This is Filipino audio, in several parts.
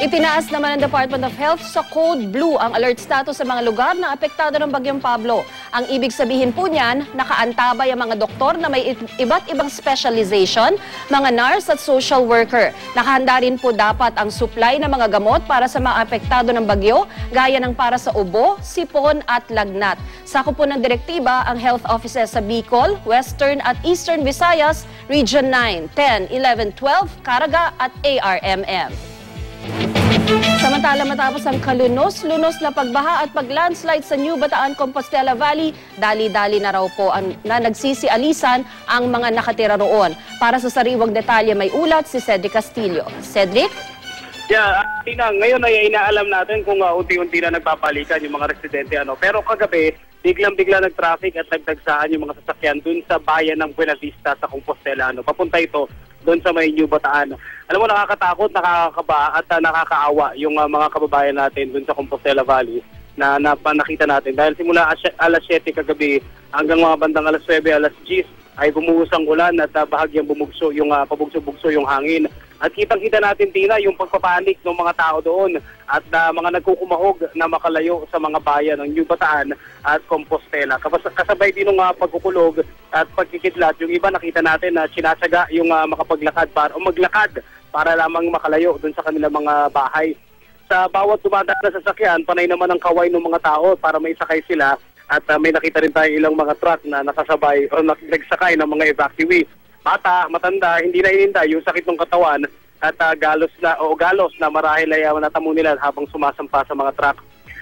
Itinaas naman ng Department of Health sa Code Blue ang alert status sa mga lugar na apektado ng Bagyong Pablo. Ang ibig sabihin po niyan, nakaantabay ang mga doktor na may iba't ibang specialization, mga nurse at social worker. Nakahanda rin po dapat ang supply ng mga gamot para sa mga apektado ng bagyo, gaya ng para sa ubo, sipon at lagnat. Sako po ng direktiba ang health offices sa Bicol, Western at Eastern Visayas, Region 9, 10, 11, 12, Caraga at ARMM. Samantala matapos ang kalunos-lunos na pagbaha at paglandslide sa New Bataan, Compostela Valley, dali-dali na raw po ang, na nagsisialisan ang mga nakatira roon. Para sa sariwang detalye may ulat si Cedric Castillo. Cedric? Yeah, Tina, ngayon ay inaalam natin kung uh, unti-unti na nagpapalikan yung mga residente. ano. Pero kagabi, biglang-bigla nag-traffic at nagdagsaan yung mga sasakyan dun sa bayan ng Buena Vista sa Compostela. Ano. Papunta ito doon sa may New Bataan. Alam mo, nakakatakot, nakakaba at uh, nakakaawa yung uh, mga kababayan natin doon sa Compostela Valley na, na nakita natin. Dahil simula alas 7 kagabi hanggang mga bandang alas 9, alas 10 ay bumuhos ang ulan at uh, bahagyang bumugso yung uh, pabugso-bugso yung hangin. At kitang-kita natin, Tina, yung pagpapanik ng mga tao doon at uh, mga nagkukumahog na makalayo sa mga bayan ng New Bataan at Compostela. Kasabay din ng uh, pagkukulog at pagkikidlat, yung iba nakita natin na sinasaga yung uh, makapaglakad para, o maglakad para lamang makalayo doon sa kanilang mga bahay. Sa bawat dumadaan na sasakyan, panay naman ang kaway ng mga tao para may sakay sila at uh, may nakita rin tayo ilang mga truck na nakasabay o nagsakay ng mga evacuee bata, matanda, hindi na ininda yung sakit ng katawan at uh, galos na o galos na marahil ay uh, natamo nila habang sumasampa sa mga truck.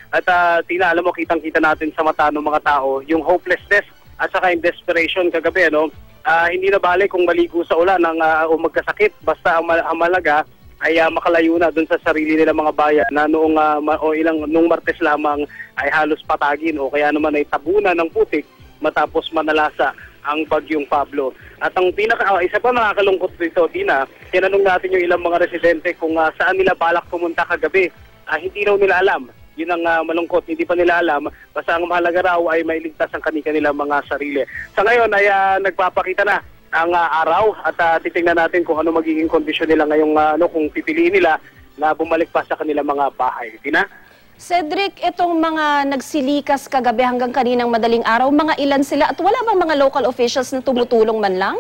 At uh, tina, alam mo, kitang-kita natin sa mata ng mga tao yung hopelessness at saka yung desperation kagabi, no? Uh, hindi na bale kung maligo sa ulan ng, uh, o magkasakit, basta ang, ang malaga ay uh, makalayo na doon sa sarili nila mga bayan na noong uh, o ilang nung Martes lamang ay halos patagin o kaya naman ay tabunan ng putik matapos manalasa ang bagyong Pablo. At ang pinaka uh, isa pa nakakalungkot dito, Tina, tinanong natin yung ilang mga residente kung uh, saan nila balak pumunta kagabi. Uh, hindi raw nila alam. Yun ang uh, malungkot, hindi pa nila alam. Basta ang mahalaga raw ay mailigtas ang kanilang mga sarili. Sa ngayon ay uh, nagpapakita na ang uh, araw at uh, titingnan natin kung ano magiging kondisyon nila ngayong uh, ano, kung pipiliin nila na bumalik pa sa kanilang mga bahay. Tina? Cedric, itong mga nagsilikas kagabi hanggang kaninang madaling araw, mga ilan sila at wala bang mga local officials na tumutulong man lang?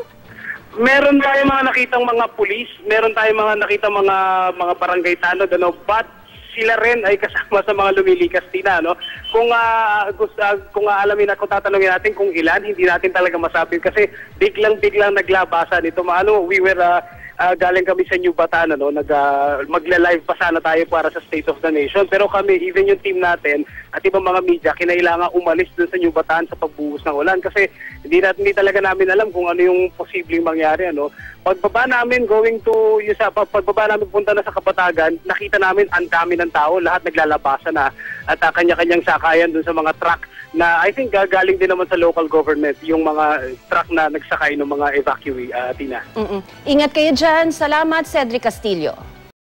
Meron tayo mga nakitang mga pulis, meron tayo mga nakitang mga mga barangay tanod, ano, but sila rin ay kasama sa mga lumilikas tina no kung uh, gusto uh, kung uh, alamin kung tatanungin natin kung ilan hindi natin talaga masabi kasi biglang biglang naglabasan ito maano we were uh, uh, galing kami sa New Bataan, ano, nag, uh, magla-live pa sana tayo para sa State of the Nation. Pero kami, even yung team natin at ibang mga media, kinailangan umalis dun sa New Bataan sa pagbuhos ng ulan kasi hindi, na, hindi talaga namin alam kung ano yung posibleng mangyari. Ano. Pagbaba namin going to, yung sa, pagbaba namin punta na sa Kapatagan, nakita namin ang dami ng tao, lahat naglalabasan na at uh, kanya-kanyang sakayan dun sa mga truck na I think gagaling din naman sa local government yung mga truck na nagsakay ng mga evacuee, uh, Tina. Mm -mm. Ingat kayo dyan. Salamat, Cedric Castillo.